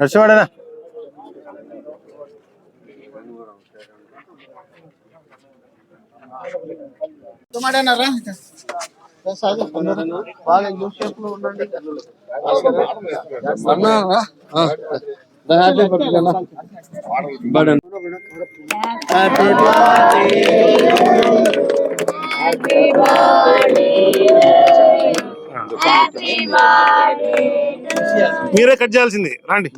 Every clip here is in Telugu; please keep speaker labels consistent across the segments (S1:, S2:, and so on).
S1: నడిచివాడేనా
S2: టమాటానారా సాగు బాగా యూస్ షేప్లో ఉండండి
S1: మీరే కట్ చేయాల్సింది. రండి.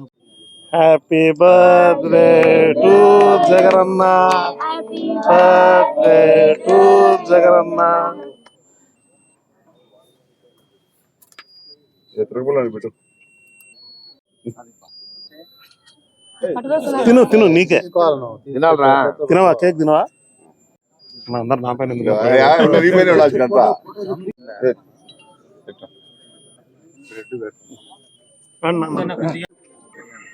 S1: Happy birthday to Jaganna birthday to Jaganna
S3: పెట్టు
S1: తిను తిను నీకే.
S3: తినాలరా.
S1: తినవా కేక్ తినవా? మా అందరు నా పైన ఎందుకు?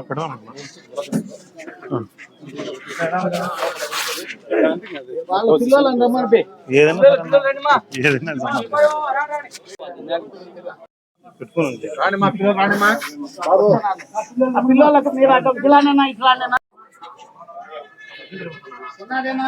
S1: పెడదాం ఏదైనా ఏదైనా పెట్టుకోండి.
S2: రాణిమా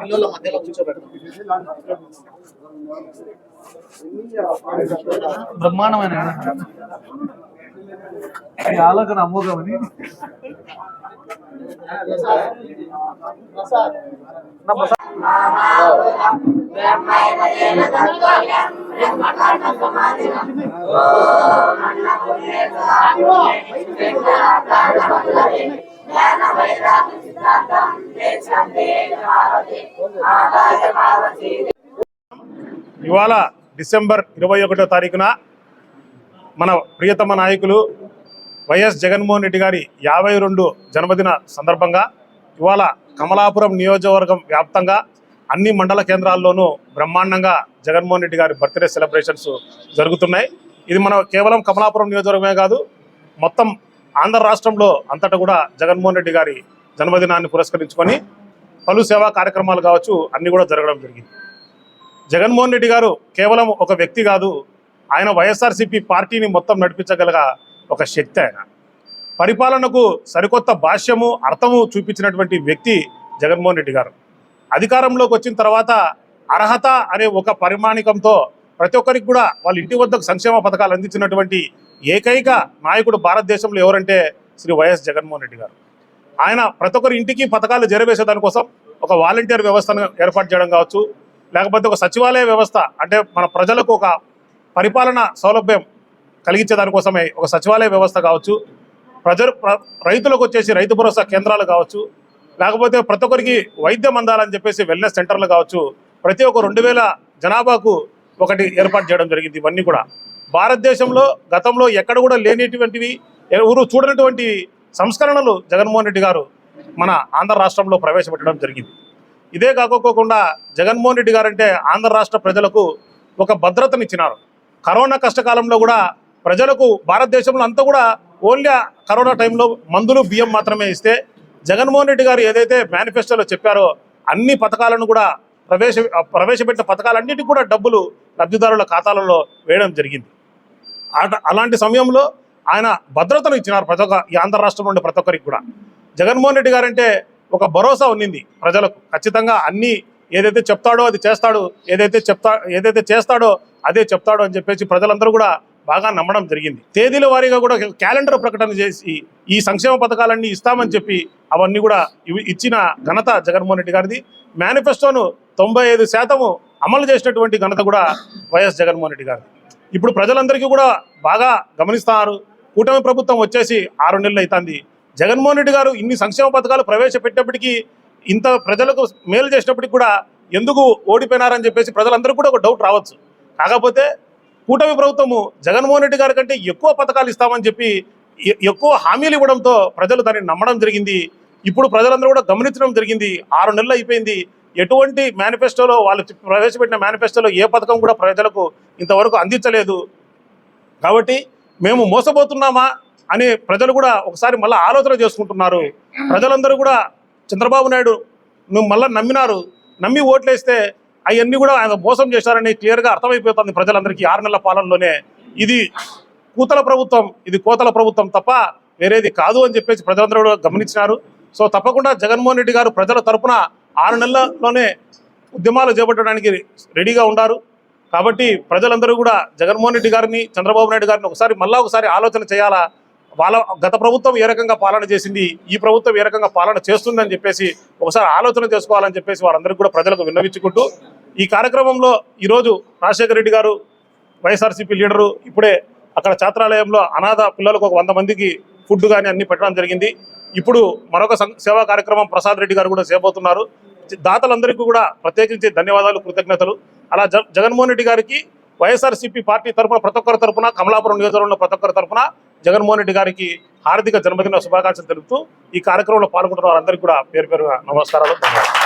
S2: పిల్లల మధ్యలో కూర్చోబెడతాం
S4: బ్రహ్మాండమైన ఆలోచన అమోఘమని
S1: ఇవాళ డిసెంబర్ ఇరవై ఒకటో తారీఖున మన ప్రియతమ నాయకులు వైఎస్ జగన్మోహన్ రెడ్డి గారి యాభై రెండు జన్మదిన సందర్భంగా ఇవాళ కమలాపురం నియోజకవర్గం వ్యాప్తంగా అన్ని మండల కేంద్రాల్లోనూ బ్రహ్మాండంగా జగన్మోహన్ రెడ్డి గారి బర్త్డే సెలబ్రేషన్స్ జరుగుతున్నాయి. ఇది మన కేవలం కమలాపురం నియోజకవర్గమే కాదు మొత్తం ఆంధ్ర రాష్ట్రంలో అంతటా కూడా జగన్మోహన్ రెడ్డి గారి జన్మదినాన్ని పురస్కరించుకొని పలు సేవా కార్యక్రమాలు కావచ్చు అన్నీ కూడా జరగడం జరిగింది. జగన్మోహన్ రెడ్డి గారు కేవలం ఒక వ్యక్తి కాదు ఆయన వైఎస్ఆర్సీపీ పార్టీని మొత్తం నడిపించగలగ ఒక శక్తి ఆయన. పరిపాలనకు సరికొత్త భాష్యము అర్థము చూపించినటువంటి వ్యక్తి జగన్మోహన్ రెడ్డి గారు. అధికారంలోకి వచ్చిన తర్వాత అర్హత అనే ఒక పరిమాణికంతో ప్రతి ఒక్కరికి కూడా వాళ్ళ ఇంటి వద్దకు సంక్షేమ పథకాలు అందించినటువంటి ఏకైక నాయకుడు భారతదేశంలో ఎవరంటే శ్రీ వైఎస్ జగన్మోహన్ రెడ్డి గారు. ఆయన ప్రతి ఒక్కరి ఇంటికి పథకాలు చేరవేసే దానికోసం ఒక వాలంటీర్ వ్యవస్థను ఏర్పాటు చేయడం కావచ్చు లేకపోతే ఒక సచివాలయ వ్యవస్థ అంటే మన ప్రజలకు ఒక పరిపాలన సౌలభ్యం కలిగించే దానికోసమే ఒక సచివాలయ వ్యవస్థ కావచ్చు ప్రజలు రైతులకు వచ్చేసి రైతు భరోసా కేంద్రాలు కావచ్చు లేకపోతే ప్రతి ఒక్కరికి వైద్యం అందాలని చెప్పేసి వెల్నెస్ సెంటర్లు కావచ్చు ప్రతి ఒక్క రెండు వేల జనాభాకు ఒకటి ఏర్పాటు చేయడం జరిగింది ఇవన్నీ కూడా. భారతదేశంలో గతంలో ఎక్కడ కూడా లేనిటువంటివి ఎవరు చూడనటువంటి సంస్కరణలు జగన్మోహన్ రెడ్డి గారు మన ఆంధ్ర రాష్ట్రంలో ప్రవేశపెట్టడం జరిగింది. ఇదే కాకోకుండా జగన్మోహన్ రెడ్డి గారు అంటే ఆంధ్ర రాష్ట్ర ప్రజలకు ఒక భద్రతనిచ్చినారు. కరోనా కష్టకాలంలో కూడా ప్రజలకు భారతదేశంలో అంతా కూడా ఓన్లీ కరోనా టైంలో మందులు బియ్యం మాత్రమే ఇస్తే జగన్మోహన్ రెడ్డి గారు ఏదైతే మేనిఫెస్టోలో చెప్పారో అన్ని పథకాలను కూడా ప్రవేశ ప్రవేశపెట్టిన పథకాలన్నిటికీ కూడా డబ్బులు లబ్ధిదారుల ఖాతాలలో వేయడం జరిగింది. అలాంటి సమయంలో ఆయన భద్రతను ఇచ్చినారు ప్రతి ఒక్క ఈ ఆంధ్ర రాష్ట్రం నుండి ప్రతి ఒక్కరికి కూడా. జగన్మోహన్ రెడ్డి గారు అంటే ఒక భరోసా ఉన్నింది ప్రజలకు. ఖచ్చితంగా అన్ని ఏదైతే చెప్తాడో అది చేస్తాడు ఏదైతే చెప్తా ఏదైతే చేస్తాడో అదే చెప్తాడో అని చెప్పేసి ప్రజలందరూ కూడా బాగా నమ్మడం జరిగింది. తేదీల వారీగా కూడా క్యాలెండర్ ప్రకటన చేసి ఈ సంక్షేమ పథకాలన్నీ ఇస్తామని చెప్పి అవన్నీ కూడా ఇవి ఇచ్చిన ఘనత జగన్మోహన్ రెడ్డి గారిది. మేనిఫెస్టోను తొంభై ఐదు శాతము అమలు చేసినటువంటి ఘనత కూడా వైఎస్ జగన్మోహన్ రెడ్డి గారిది. ఇప్పుడు ప్రజలందరికీ కూడా బాగా గమనిస్తున్నారు కూటమి ప్రభుత్వం వచ్చేసి ఆరు నెలలు అవుతుంది జగన్మోహన్ రెడ్డి గారు ఇన్ని సంక్షేమ పథకాలు ప్రవేశపెట్టినప్పటికీ ఇంత ప్రజలకు మేలు చేసినప్పటికీ కూడా ఎందుకు ఓడిపోయినారని చెప్పేసి ప్రజలందరూ కూడా ఒక డౌట్ రావచ్చు. కాకపోతే కూటమి ప్రభుత్వము జగన్మోహన్ రెడ్డి గారి కంటే ఎక్కువ పథకాలు ఇస్తామని చెప్పి ఎ- ఎక్కువ హామీలు ఇవ్వడంతో ప్రజలు దాన్ని నమ్మడం జరిగింది. ఇప్పుడు ప్రజలందరూ కూడా గమనించడం జరిగింది. ఆరు నెలలు అయిపోయింది. ఎటువంటి మేనిఫెస్టోలో వాళ్ళు ప్రవేశపెట్టిన మేనిఫెస్టోలో ఏ పథకం కూడా ప్రజలకు ఇంతవరకు అందించలేదు. కాబట్టి మేము మోసపోతున్నామా అని ప్రజలు కూడా ఒకసారి మళ్ళీ ఆలోచన చేసుకుంటున్నారు. ప్రజలందరూ కూడా చంద్రబాబు నాయుడు నువ్వు మళ్ళీ నమ్మినారు. నమ్మి ఓట్లేస్తే అవన్నీ కూడా ఆయన మోసం చేశారని క్లియర్గా అర్థమైపోతుంది ప్రజలందరికీ. ఆరు నెలల పాలనలోనే ఇది కూతల ప్రభుత్వం ఇది కోతల ప్రభుత్వం తప్ప వేరేది కాదు అని చెప్పేసి ప్రజలందరూ కూడా గమనించినారు. సో తప్పకుండా జగన్మోహన్ రెడ్డి గారు ప్రజల తరపున ఆరు నెలల్లోనే ఉద్యమాలు చేపట్టడానికి రెడీగా ఉన్నారు కాబట్టి ప్రజలందరూ కూడా జగన్మోహన్ రెడ్డి గారిని చంద్రబాబు నాయుడు గారిని ఒకసారి మళ్ళా ఒకసారి ఆలోచన చేయాలా? వాళ్ళ గత ప్రభుత్వం ఏ రకంగా పాలన చేసింది ఈ ప్రభుత్వం ఏ రకంగా పాలన చేస్తుందని చెప్పేసి ఒకసారి ఆలోచన చేసుకోవాలని చెప్పేసి వారందరికీ కూడా ప్రజలకు విన్నవించుకుంటూ ఈ కార్యక్రమంలో ఈరోజు రాజశేఖర రెడ్డి గారు వైఎస్ఆర్సీపీ లీడరు ఇప్పుడే అక్కడ ఛాత్రాలయంలో అనాథ పిల్లలకు ఒక వంద మందికి ఫుడ్ కానీ అన్ని పెట్టడం జరిగింది. ఇప్పుడు మరొక సం- సేవా కార్యక్రమం ప్రసాద్ రెడ్డి గారు కూడా చేయబోతున్నారు. దాతలందరికీ కూడా ప్రత్యేకించి ధన్యవాదాలు కృతజ్ఞతలు. అలా జగన్మోహన్ రెడ్డి గారికి వైఎస్ఆర్సీపీ పార్టీ తరఫున ప్రతి ఒక్కరి తరఫున కమలాపురం నియోజకవర్గంలో ప్రతి ఒక్కరి తరఫున జగన్మోహన్ రెడ్డి గారికి హార్దిక జన్మదిన శుభాకాంక్షలు తెలుపుతూ ఈ కార్యక్రమంలో పాల్గొంటున్న వారందరికీ కూడా పేరు పేరుగా నమస్కారాలు ధన్యవాదాలు.